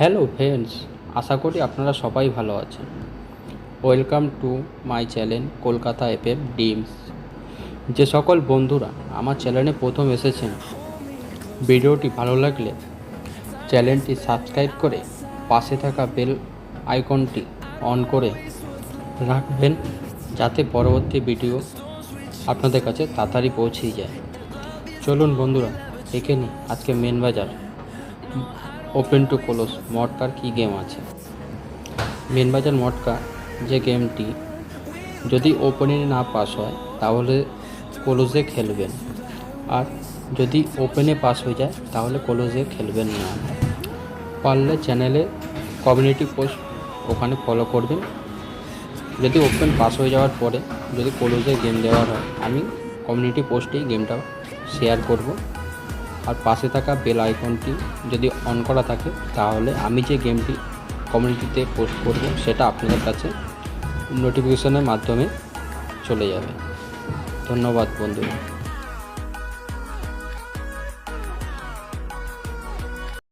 Hello friends আশা করি আপনারা সবাই ভালো আছেন। Welcome to my channel Kolkata FM ডিমস যে সকল বন্ধুরা আমার চ্যানেলে প্রথম এসেছেন, ভিডিওটি ভালো লাগলে চ্যানেলটি সাবস্ক্রাইব করে পাশে থাকা বেল আইকনটি অন করে রাখবেন, যাতে পরবর্তী ভিডিও আপনাদের কাছে তাড়াতাড়ি পৌঁছে যায়। চলুন বন্ধুরা, দেখে নিই আজকে মেন বাজার। ওপেন টু ক্লোজ মটকার কী গেম আছে? মেন বাজার মটকা যে গেমটি যদি ওপেনে না পাস হয়, তাহলে ক্লোজে খেলবেন। আর যদি ওপেনে পাস হয়ে যায়, তাহলে ক্লোজে খেলবেন না। পারলে চ্যানেলে কমিউনিটি পোস্ট ওখানে ফলো করবেন। যদি ওপেন পাস হয়ে যাওয়ার পরে যদি ক্লোজে গেম দেওয়ার হয়, আমি কমিউনিটি পোস্টেই গেমটা শেয়ার করব। আর পাশে থাকা বেল আইকনটি যদি অন করা থাকে, তাহলে আমি যে গেমটি কমিউনিটিতে পোস্ট করব, সেটা আপনাদের কাছে নোটিফিকেশনের মাধ্যমে চলে যাবে। ধন্যবাদ বন্ধুরা।